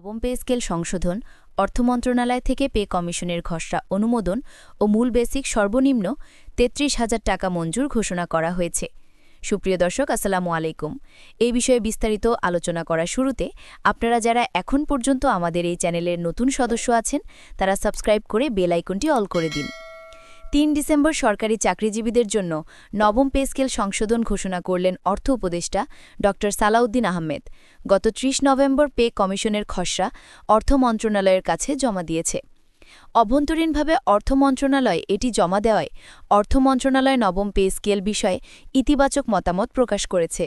নবম pay scale সংশোধন, অর্থ মন্ত্রণালয় থেকে পে কমিশনের খসড়া অনুমোদন ও মূল বেসিক সর্বনিম্ন তেত্রিশ হাজার টাকা মঞ্জুর ঘোষণা করা হয়েছে। সুপ্রিয় দর্শক, আসসালামু আলাইকুম। এই বিষয়ে বিস্তারিত আলোচনা করার শুরুতে আপনারা যারা এখন পর্যন্ত আমাদের এই চ্যানেলের নতুন সদস্য আছেন, তারা সাবস্ক্রাইব করে বেল আইকনটি অল করে দিন। তিন ডিসেম্বর সরকারি চাকরিজীবীদের জন্য নবম পে স্কেল সংশোধন ঘোষণা করলেন অর্থ উপদেষ্টা ড. সালাউদ্দিন আহমেদ। গত ত্রিশ নভেম্বর পে কমিশনের খসড়া অর্থ মন্ত্রণালয়ের কাছে জমা দিয়েছে। অভ্যন্তরীণভাবে অর্থ মন্ত্রণালয় এটি জমা দেওয়ায় অর্থ মন্ত্রণালয় নবম পে স্কেল বিষয়ে ইতিবাচক মতামত প্রকাশ করেছে।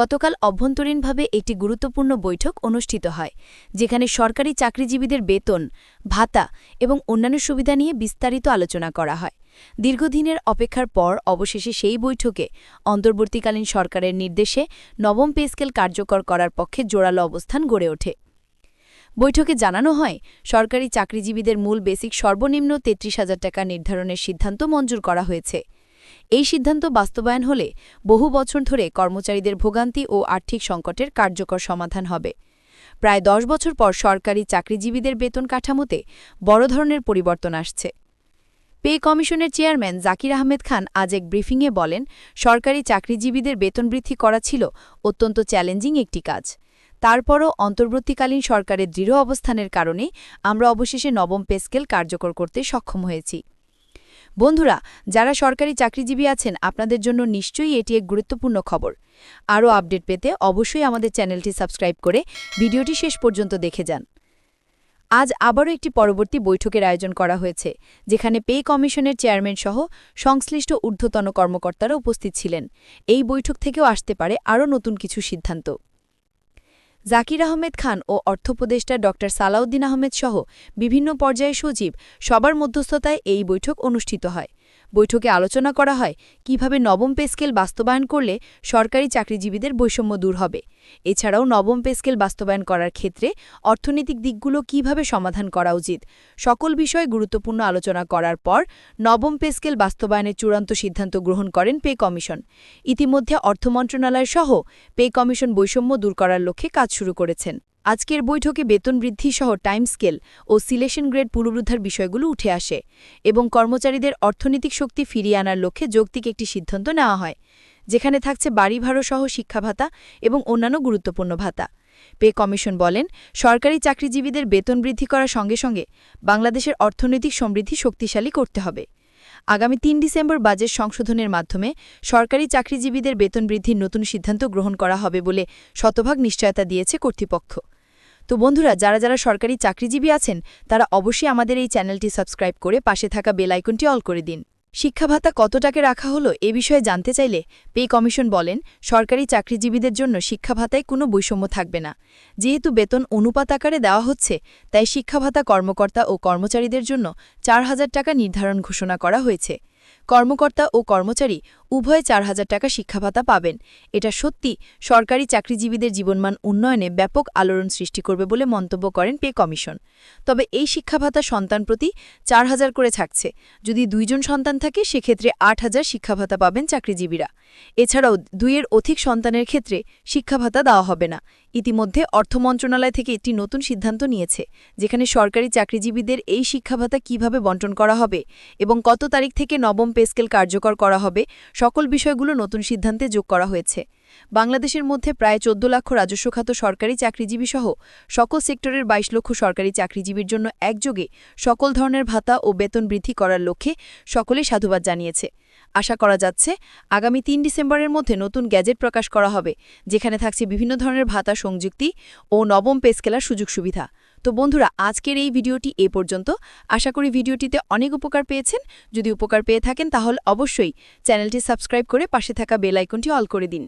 গতকাল অভ্যন্তরীণভাবে একটি গুরুত্বপূর্ণ বৈঠক অনুষ্ঠিত হয়, যেখানে সরকারি চাকরিজীবীদের বেতন, ভাতা এবং অন্যান্য সুবিধা নিয়ে বিস্তারিত আলোচনা করা হয়। দীর্ঘদিনের অপেক্ষার পর অবশেষে সেই বৈঠকে অন্তর্বর্তীকালীন সরকারের নির্দেশে নবম পে স্কেল কার্যকর করার পক্ষে জোরালো অবস্থান গড়ে ওঠে। বৈঠকে জানানো হয়, সরকারি চাকরিজীবীদের মূল বেসিক সর্বনিম্ন তেত্রিশ হাজার টাকা নির্ধারণের সিদ্ধান্ত মঞ্জুর করা হয়েছে। এই সিদ্ধান্ত বাস্তবায়ন হলে বহু বছর ধরে কর্মচারীদের ভোগান্তি ও আর্থিক সংকটের কার্যকর সমাধান হবে। প্রায় দশ বছর পর সরকারি চাকরিজীবীদের বেতন কাঠামোতে বড় ধরনের পরিবর্তন আসছে। পে কমিশনের চেয়ারম্যান জাকির আহমেদ খান আজ এক ব্রিফিংয়ে বলেন, সরকারি চাকরিজীবীদের বেতন বৃদ্ধি করা ছিল অত্যন্ত চ্যালেঞ্জিং একটি কাজ। তারপরও অন্তর্বর্তীকালীন সরকারের দৃঢ় অবস্থানের কারণে আমরা অবশেষে নবম পেস্কেল কার্যকর করতে সক্ষম হয়েছি। বন্ধুরা, যারা সরকারি চাকরিজীবী আছেন, আপনাদের জন্য নিশ্চয়ই এটি এক গুরুত্বপূর্ণ খবর। আরও আপডেট পেতে অবশ্যই আমাদের চ্যানেলটি সাবস্ক্রাইব করে ভিডিওটি শেষ পর্যন্ত দেখে যান। আজ আবারও একটি পরবর্তী বৈঠকের আয়োজন করা হয়েছে, যেখানে পে কমিশনের চেয়ারম্যান সহ সংশ্লিষ্ট ঊর্ধ্বতন কর্মকর্তারা উপস্থিত ছিলেন। এই বৈঠক থেকেও আসতে পারে আরও নতুন কিছু সিদ্ধান্ত। জাকির আহমেদ খান ও অর্থপ্রদেষ্টা ড. সালাউদ্দিন আহমেদ সহ বিভিন্ন পর্যায়ে সচিব সবার মধ্যস্থতায় এই বৈঠক অনুষ্ঠিত হয়। বৈঠকে আলোচনা করা হয় কীভাবে নবম পে স্কেল বাস্তবায়ন করলে সরকারি চাকরিজীবীদের বৈষম্য দূর হবে। এছাড়াও নবম পে স্কেল বাস্তবায়ন করার ক্ষেত্রে অর্থনৈতিক দিকগুলো কীভাবে সমাধান করা উচিত, সকল বিষয়ে গুরুত্বপূর্ণ আলোচনা করার পর নবম পে স্কেল বাস্তবায়নের চূড়ান্ত সিদ্ধান্ত গ্রহণ করেন পে কমিশন। ইতিমধ্যে অর্থ মন্ত্রণালয় সহ পে কমিশন বৈষম্য দূর করার লক্ষ্যে কাজ শুরু করেছেন। আজকের বৈঠকে বেতন বৃদ্ধি সহ টাইম স্কেল ও সিলেশন গ্রেড পুনরুদ্ধার বিষয়গুলো উঠে আসে এবং কর্মচারীদের অর্থনৈতিক শক্তি ফিরিয়ে আনার লক্ষ্যে যৌক্তিক একটি সিদ্ধান্ত নেওয়া হয়, যেখানে থাকছে বাড়ি ভাড়া সহ শিক্ষা ভাতা এবং অন্যান্য গুরুত্বপূর্ণ ভাতা। পে কমিশন বলেন, সরকারি চাকরিজীবীদের বেতন বৃদ্ধি করার সঙ্গে সঙ্গে বাংলাদেশের অর্থনৈতিক সমৃদ্ধি শক্তিশালী করতে হবে। আগামী তিন ডিসেম্বর বাজেট সংশোধনের মাধ্যমে সরকারি চাকরিজীবীদের বেতন বৃদ্ধির নতুন সিদ্ধান্ত গ্রহণ করা হবে বলে শতভাগ নিশ্চয়তা দিয়েছে কর্তৃপক্ষ। তো বন্ধুরা, যারা যারা সরকারি চাকরিজীবী আছেন, তারা অবশ্যই আমাদের এই চ্যানেলটি সাবস্ক্রাইব করে পাশে থাকা বেল আইকনটি অল করে দিন। শিক্ষা ভাতা কত টাকা রাখা হলো এ বিষয়ে জানতে চাইলে পে কমিশন বলেন, সরকারি চাকরিজীবীদের জন্য শিক্ষা ভাতায় কোনো বৈষম্য থাকবে না। যেহেতু বেতন অনুপাত আকারে দেওয়া হচ্ছে, তাই শিক্ষা ভাতা কর্মকর্তা ও কর্মচারীদের জন্য চার হাজার টাকা নির্ধারণ ঘোষণা করা হয়েছে। কর্মকর্তা ও কর্মচারী উভয়ে চার হাজার টাকা শিক্ষা ভাতা পাবেন। এটা সত্যি, সরকারি চাকরিজীবীদের জীবনমান উন্নয়নে ব্যাপক আলোড়ন সৃষ্টি করবে বলে মন্তব্য করেন পে কমিশন। তবে এই শিক্ষা ভাতা সন্তান প্রতি চার হাজার করে থাকছে। যদি দুইজন সন্তান থাকে, সেক্ষেত্রে আট হাজার শিক্ষা ভাতা পাবেন চাকরিজীবীরা। এছাড়াও দুইয়ের অধিক সন্তানের ক্ষেত্রে শিক্ষা ভাতা দেওয়া হবে না। ইতিমধ্যে অর্থ মন্ত্রণালয় থেকে একটি নতুন সিদ্ধান্ত নিয়েছে, যেখানে সরকারি চাকরিজীবীদের এই শিক্ষা ভাতা কীভাবে বন্টন করা হবে এবং কত তারিখ থেকে নবম পেস্কেল কার্যকর করা হবে সকল বিষয়গুলো নতুন সিদ্ধান্তে যোগ করা হয়েছে। বাংলাদেশের মধ্যে প্রায় চোদ্দ লক্ষ রাজস্ব খাত সরকারি চাকরিজীবী সহ সকল সেক্টরের ২২ লক্ষ সরকারি চাকরিজীবীর জন্য একযোগে সকল ধরনের ভাতা ও বেতন বৃদ্ধি করার লক্ষ্যে সকলে সাধুবাদ জানিয়েছে। আশা করা যাচ্ছে, আগামী তিন ডিসেম্বরের মধ্যে নতুন গ্যাজেট প্রকাশ করা হবে, যেখানে থাকছে বিভিন্ন ধরনের ভাতা সংযুক্তি ও নবম পে স্কেলার সুযোগ সুবিধা। তো বন্ধুরা, আজকের এই ভিডিওটি এ পর্যন্ত। আশা করি ভিডিওটিতে অনেক উপকার পেয়েছেন। যদি উপকার পেয়ে থাকেন, তাহলে অবশ্যই চ্যানেলটি সাবস্ক্রাইব করে পাশে থাকা বেল আইকনটি অল করে দিন।